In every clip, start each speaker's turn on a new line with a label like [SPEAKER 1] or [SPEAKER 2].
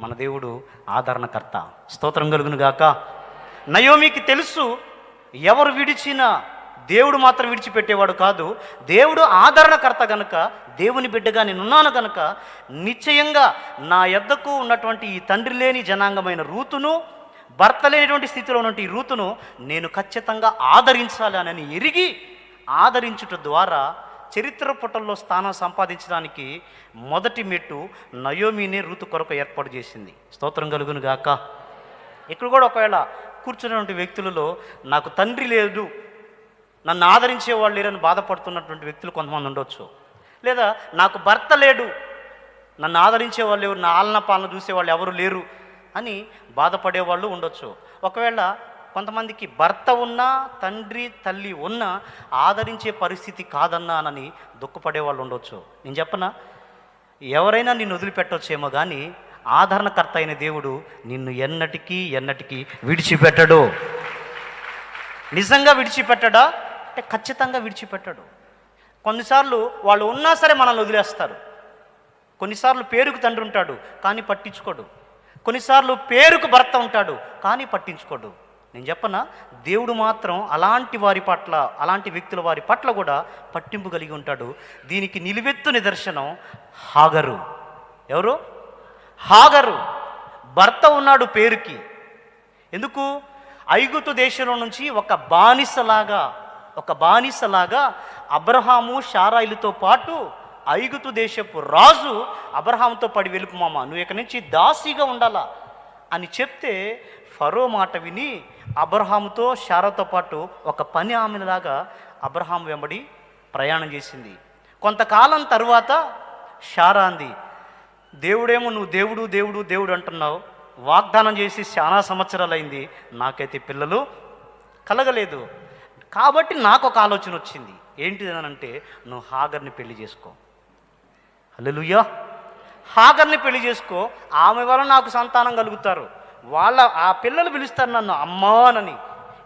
[SPEAKER 1] మన దేవుడు ఆదరణకర్త. స్తోత్రం కలుగును గాక. నయోమికి తెలుసు ఎవరు విడిచినా దేవుడు మాత్రం విడిచిపెట్టేవాడు కాదు. దేవుడు ఆదరణకర్త గనుక దేవుని బిడ్డగా నేనున్నాను గనుక నిశ్చయంగా నా ఎద్దకు ఉన్నటువంటి ఈ తండ్రి లేని జనాంగమైన రూతును భర్త లేనటువంటి స్థితిలో ఉన్నటువంటి రూతును నేను ఖచ్చితంగా ఆదరించాలి అని ఎరిగి ఆదరించుట ద్వారా చరిత్ర పుటల్లో స్థానం సంపాదించడానికి మొదటి మెట్టు నయోమిని ఋతు కొరకు ఏర్పాటు చేసింది. స్తోత్రం కలుగును గాక. ఇక్కడ కూడా ఒకవేళ కూర్చున్నటువంటి వ్యక్తులలో నాకు తండ్రి లేదు నన్ను ఆదరించే వాళ్ళు లేరని బాధపడుతున్నటువంటి వ్యక్తులు కొంతమంది ఉండొచ్చు. లేదా నాకు భర్త లేడు నన్ను ఆదరించే వాళ్ళు ఎవరు నా ఆలన పాలన చూసేవాళ్ళు ఎవరు లేరు అని బాధపడే వాళ్ళు ఉండొచ్చు. ఒకవేళ కొంతమందికి భర్త ఉన్నా తండ్రి తల్లి ఉన్నా ఆదరించే పరిస్థితి కాదన్నానని దుఃఖపడే వాళ్ళు ఉండొచ్చు. నేను చెప్పనా? ఎవరైనా నిన్ను వదిలిపెట్టొచ్చేమో కానీ ఆదరణకర్త అయిన దేవుడు నిన్ను ఎన్నటికీ ఎన్నటికీ విడిచిపెట్టడు. నిజంగా విడిచిపెట్టడా? అంటే ఖచ్చితంగా విడిచిపెట్టడు. కొన్నిసార్లు వాళ్ళు ఉన్నా సరే మనల్ని వదిలేస్తారు. కొన్నిసార్లు పేరుకు తండ్రి ఉంటాడు కానీ పట్టించుకోడు. కొన్నిసార్లు పేరుకు భర్త ఉంటాడు కానీ పట్టించుకోడు. నేను చెప్పనా? దేవుడు మాత్రం అలాంటి వారి పట్ల అలాంటి వ్యక్తుల వారి పట్ల కూడా పట్టింపు కలిగి ఉంటాడు. దీనికి నిలువెత్తు నిదర్శనం హాగరు. ఎవరు? హాగరు. భర్త ఉన్నాడు పేరుకి. ఎందుకు? ఐగుతు దేశంలో నుంచి ఒక బానిసలాగా ఒక బానిసలాగా అబ్రహాము షారాయిలతో పాటు ఐగుతు దేశపు రాజు అబ్రహాంతో పడి వెళ్ళిపోమామా నువ్వు ఇక్కడి నుంచి దాసిగా ఉండాలా? అని చెప్తే ఫరో మాట విని అబ్రహాముతో షారాతో పాటు ఒక పని ఆమెలాగా అబ్రహాం వెంబడి ప్రయాణం చేసింది. కొంతకాలం తరువాత షారా అంది దేవుడేమో నువ్వు దేవుడు దేవుడు దేవుడు అంటున్నావు. వాగ్దానం చేసి చాలా సంవత్సరాలు అయింది నాకైతే పిల్లలు కలగలేదు. కాబట్టి నాకు ఒక ఆలోచన వచ్చింది. ఏంటిది అని అంటే నువ్వు హాగర్ని పెళ్ళి చేసుకో. అల్లెలుయ్యా హాగర్ని పెళ్ళి చేసుకో. ఆమె వల్ల నాకు సంతానం కలుగుతారు. వాళ్ళ ఆ పిల్లలు పిలుస్తారు నన్ను అమ్మానని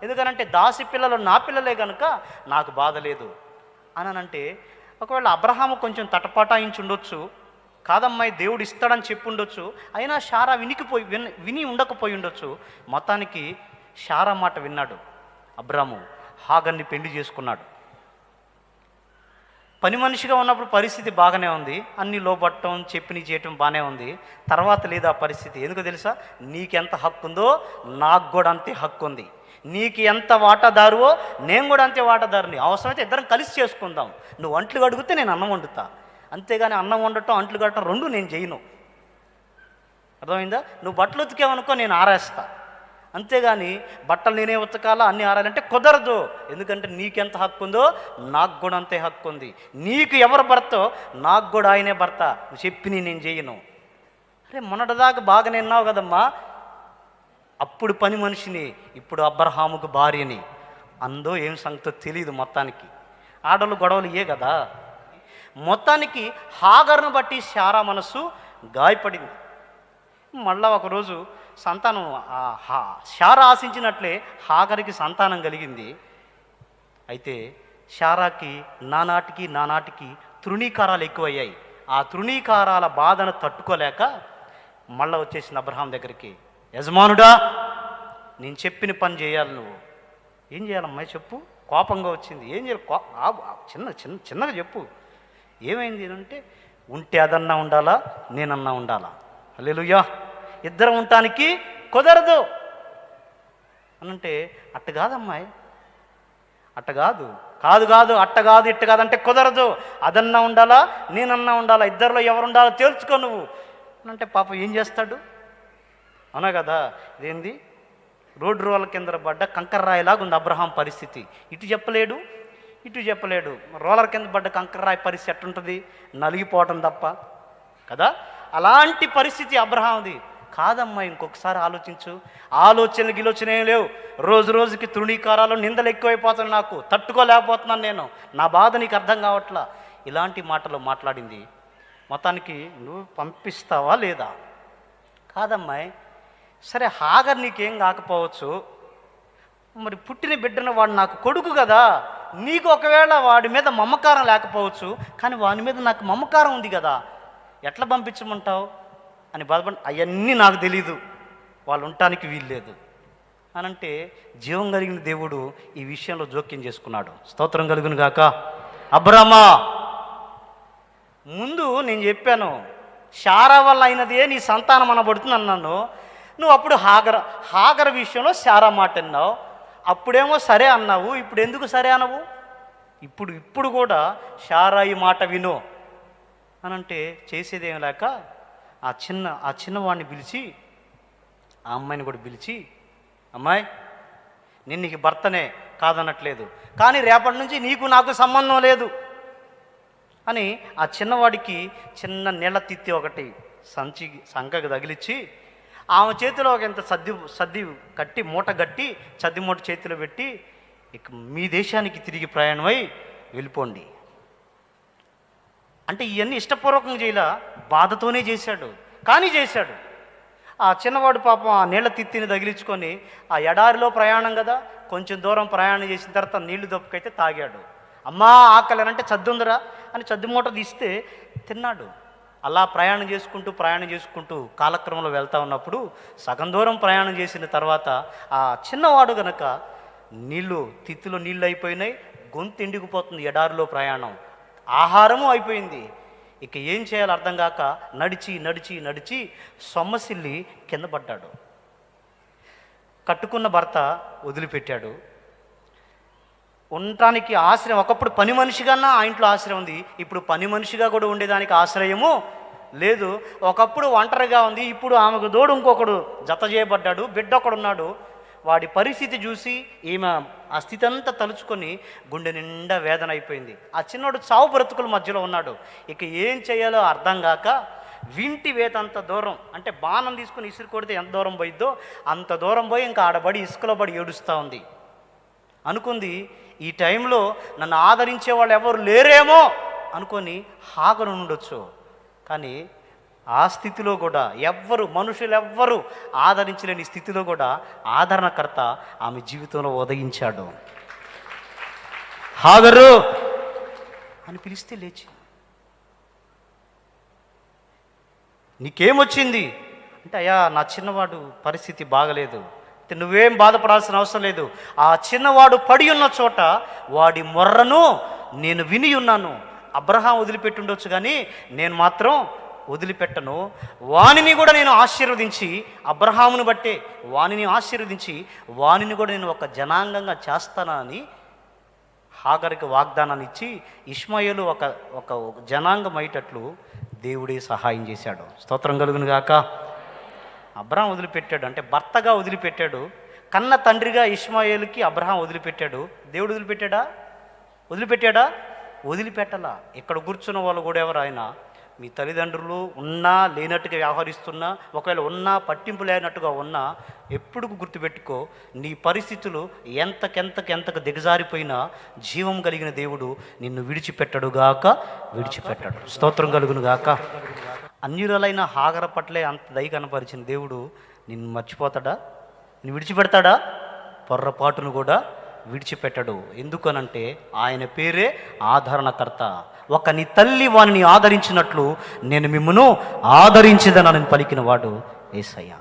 [SPEAKER 1] ఎందుకనంటే దాసి పిల్లలు నా పిల్లలే కనుక నాకు బాధ లేదు. అనంటే ఒకవేళ అబ్రహాము కొంచెం తటపటాయించి ఉండొచ్చు కాదమ్మాయి దేవుడు ఇస్తాడని చెప్పి ఉండొచ్చు అయినా షారా వినికిపోయి విన్ విని ఉండకపోయి ఉండొచ్చు మొత్తానికి షారా మాట విన్నాడు అబ్రాము హాగర్ని పెళ్ళి చేసుకున్నాడు. పని మనిషిగా ఉన్నప్పుడు పరిస్థితి బాగానే ఉంది. అన్ని లోబట్టడం చెప్పిని చేయటం బాగానే ఉంది. తర్వాత లేదు ఆ పరిస్థితి. ఎందుకు తెలుసా? నీకెంత హక్కు ఉందో నాకు కూడా అంతే హక్కు ఉంది నీకు ఎంత వాటాదారువో నేను కూడా అంతే వాటాదారుని. అవసరమైతే ఇద్దరం కలిసి చేసుకుందాం. నువ్వు అంట్లు కడిగితే నేను అన్నం వండుతా. అంతేగాని అన్నం వండటం అంట్లు కట్టడం రెండు నేను చేయను అర్థమైందా? నువ్వు బట్టలు ఉతికేవనుకో నేను ఆరేస్తా. అంతేగాని బట్టలు నేనే ఉతకాలా అన్ని ఆరాలంటే కుదరదు. ఎందుకంటే నీకెంత హక్కు ఉందో నాకు కూడా అంతే హక్కు ఉంది. నీకు ఎవరు భర్తో? నాకు కూడా ఆయనే భర్త. నువ్వు చెప్పి నేను చేయను. అరే మొన్నటిదాకా బాగా నిన్నావు కదమ్మా. అప్పుడు పని మనిషిని ఇప్పుడు అబ్రహాముకు భార్యని. అందో ఏం సంగతో తెలియదు మొత్తానికి. ఆడలు గొడవలు ఏ కదా. మొత్తానికి హాగర్ను బట్టి శారా మనసు గాయపడింది. మళ్ళా ఒకరోజు సంతానం హా- శారా ఆశించినట్లే హాగరికి సంతానం కలిగింది. అయితే శారాకి నానాటికి నానాటికి తృణీకారాలు ఎక్కువయ్యాయి. ఆ తృణీకారాల బాధను తట్టుకోలేక మళ్ళా వచ్చేసింది అబ్రహాం దగ్గరికి. యజమానుడా నేను చెప్పిన పని చేయాలి నువ్వు. ఏం చేయాలమ్మా చెప్పు? కోపంగా వచ్చింది. ఏం చేయాలి? కో చిన్న చిన్న చిన్నగా చెప్పు. ఏమైంది అంటే ఉంటే అదన్నా ఉండాలా నేనన్నా ఉండాలా. అల్లెలుయ్యా ఇద్దరం ఉండటానికి కుదరదు. అనంటే అట్ట కాదమ్మాయి. అట్ట కాదు. కాదు కాదు అట్ట కాదు ఇట్ట కాదంటే కుదరదు. అదన్నా ఉండాలా నేనన్నా ఉండాలా ఇద్దరిలో ఎవరు ఉండాలో తేల్చుకో నువ్వు. అని అంటే పాప ఏం చేస్తాడు? అవునా కదా? ఇదేంది? రోడ్డు రోల కింద పడ్డ కంకర రాయిలాగా ఉంది అబ్రహాం పరిస్థితి. ఇటు చెప్పలేడు ఇటు చెప్పలేడు. రోలర్ కింద పడ్డ కంకర రాయి పరిస్థితి ఎట్టుంటుంది? నలిగిపోవటం తప్ప. కదా? అలాంటి పరిస్థితి అబ్రహాంది కాదమ్మా ఇంకొకసారి ఆలోచించు. ఆలోచనలు గిలోచన ఏం లేవు. రోజు రోజుకి తృణీకారాలు నిందలు ఎక్కువైపోతున్నాయి నాకు. తట్టుకోలేకపోతున్నాను నేను. నా బాధ నీకు అర్థం కావట్లా? ఇలాంటి మాటలు మాట్లాడింది. మొత్తానికి నువ్వు పంపిస్తావా లేదా? కాదమ్మాయి సరే హాగర్ నీకేం కాకపోవచ్చు. మరి పుట్టిన బిడ్డను వాడు నాకు కొడుకు కదా. నీకు ఒకవేళ వాడి మీద మమకారం లేకపోవచ్చు కానీ వాని మీద నాకు మమకారం ఉంది కదా. ఎట్లా పంపించమంటావు? అని బాధపడి అవన్నీ నాకు తెలీదు. వాళ్ళు ఉండటానికి వీల్లేదు. అని అంటే జీవం కలిగిన దేవుడు ఈ విషయంలో జోక్యం చేసుకున్నాడు. స్తోత్రం కలుగును గాక. అబ్రహ్మా ముందు నేను చెప్పాను శారా వల్ల అయినదే నీ సంతానం అనబడుతుంది అన్నాను. నువ్వు అప్పుడు హాగర హాగర విషయంలో శారా మాట అన్నావు. అప్పుడేమో సరే అన్నావు. ఇప్పుడు ఎందుకు సరే అనవు? ఇప్పుడు ఇప్పుడు కూడా శారా ఈ మాట విను. అనంటే చేసేదేం లేక ఆ చిన్న ఆ చిన్నవాడిని పిలిచి ఆ అమ్మాయిని కూడా పిలిచి అమ్మాయి నేను నీకు భర్తనే కాదనట్లేదు. కానీ రేపటి నుంచి నీకు నాకు సంబంధం లేదు. అని ఆ చిన్నవాడికి చిన్న నీళ్ళ తిత్తి ఒకటి సంచి సంకకు తగిలిచ్చి ఆమె చేతిలో ఒక ఇంత సద్ది సద్ది కట్టి మూట కట్టి సద్ది మూట చేతిలో పెట్టి ఇక మీ దేశానికి తిరిగి ప్రయాణమై వెళ్ళిపోండి. అంటే ఇవన్నీ ఇష్టపూర్వకంగా చేయలే. బాధతోనే చేశాడు కానీ చేశాడు. ఆ చిన్నవాడు పాపం ఆ నీళ్ళ తిత్తిని తగిలించుకొని ఆ ఎడారిలో ప్రయాణం కదా కొంచెం దూరం ప్రయాణం చేసిన తర్వాత నీళ్ళు దప్పుకైతే తాగాడు. అమ్మా ఆకలి అంటే చద్దుందరా అని చద్దు మూట తీస్తే తిన్నాడు. అలా ప్రయాణం చేసుకుంటూ ప్రయాణం చేసుకుంటూ కాలక్రమంలో వెళ్తా ఉన్నప్పుడు సగం దూరం ప్రయాణం చేసిన తర్వాత ఆ చిన్నవాడు గనక నీళ్ళు తిత్తిలో నీళ్ళు అయిపోయినాయి గొంతు ఎండిగిపోతుంది ఎడారిలో ప్రయాణం. ఆహారము అయిపోయింది. ఇక ఏం చేయాలో అర్థం కాక నడిచి నడిచి నడిచి సొమ్మసిల్లి కింద పడ్డాడు. కట్టుకున్న భర్త వదిలిపెట్టాడు. ఉండటానికి ఆశ్రయం ఒకప్పుడు పని మనిషిగానా ఆ ఇంట్లో ఆశ్రయం ఉంది. ఇప్పుడు పని మనిషిగా కూడా ఉండేదానికి ఆశ్రయము లేదు. ఒకప్పుడు ఒంటరిగా ఉంది. ఇప్పుడు ఆమెకు దోడు ఇంకొకడు జత చేయబడ్డాడు. బిడ్డ ఒకడున్నాడు వాడి పరిస్థితి చూసి ఈమె ఆ స్థితి అంతా తలుచుకొని గుండె నిండా వేదన అయిపోయింది. ఆ చిన్నోడు చావు బ్రతుకుల మధ్యలో ఉన్నాడు. ఇక ఏం చేయాలో అర్థం కాక వింటి వేత అంత దూరం అంటే బాణం తీసుకుని ఇసురు కొడితే ఎంత దూరం పోయిద్దో అంత దూరం పోయి ఇంకా ఆడబడి ఇసుకలో పడి ఏడుస్తూ ఉంది. అనుకుంది ఈ టైంలో నన్ను ఆదరించే వాళ్ళు ఎవరు లేరేమో అనుకొని హాగను ఉండొచ్చు కానీ ఆ స్థితిలో కూడా ఎవ్వరు మనుషులు ఎవ్వరు ఆదరించలేని స్థితిలో కూడా ఆదరణకర్త ఆమె జీవితంలో ఉదయించాడు. హాగరు అని పిలిస్తే లేచి. నీకేమొచ్చింది? అంటే అయ్యా నా చిన్నవాడు పరిస్థితి బాగలేదు. అంటే నువ్వేం బాధపడాల్సిన అవసరం లేదు. ఆ చిన్నవాడు పడి ఉన్న చోట వాడి మొర్రను నేను విని ఉన్నాను. అబ్రహాం వదిలిపెట్టి ఉండొచ్చు కానీ నేను మాత్రం వదిలిపెట్టను. వానిని కూడా నేను ఆశీర్వదించి అబ్రహామును బట్టే వానిని ఆశీర్వదించి వానిని కూడా నేను ఒక జనాంగంగా చేస్తానని హాగరికి వాగ్దానాన్ని ఇచ్చి ఇష్మాయేలు ఒక ఒక జనాంగం అయ్యేటట్లు దేవుడే సహాయం చేశాడు. స్తోత్రం కలుగును గాక. అబ్రహాం వదిలిపెట్టాడు. అంటే భర్తగా వదిలిపెట్టాడు. కన్న తండ్రిగా ఇష్మాయేలుకి అబ్రహాం వదిలిపెట్టాడు. దేవుడు వదిలిపెట్టాడా? వదిలిపెట్టాడా? వదిలిపెట్టలా. ఇక్కడ కూర్చున్న వాళ్ళు కూడా ఎవరు ఆయన? మీ తల్లిదండ్రులు ఉన్నా లేనట్టుగా వ్యవహరిస్తున్నా ఒకవేళ ఉన్నా పట్టింపు లేనట్టుగా ఉన్నా ఎప్పుడు గుర్తుపెట్టుకో నీ పరిస్థితులు ఎంతకెంతకెంతకు దిగజారిపోయినా జీవం కలిగిన దేవుడు నిన్ను విడిచిపెట్టడుగాక విడిచిపెట్టడు. స్తోత్రం కలుగునుగాక అన్యులైన హాగర పట్లే అంత దయ కనపరిచిన దేవుడు నిన్ను మర్చిపోతాడా? నిన్ను విడిచిపెడతాడా? పొర్రపాటును కూడా విడిచిపెట్టడు. ఎందుకనంటే ఆయన పేరే ఆదరణకర్త. ఒక నీ తల్లి వానిని ఆదరించినట్లు నేను మిమ్మను ఆదరించదనని పలికిన వాడు ఏసయ్యా.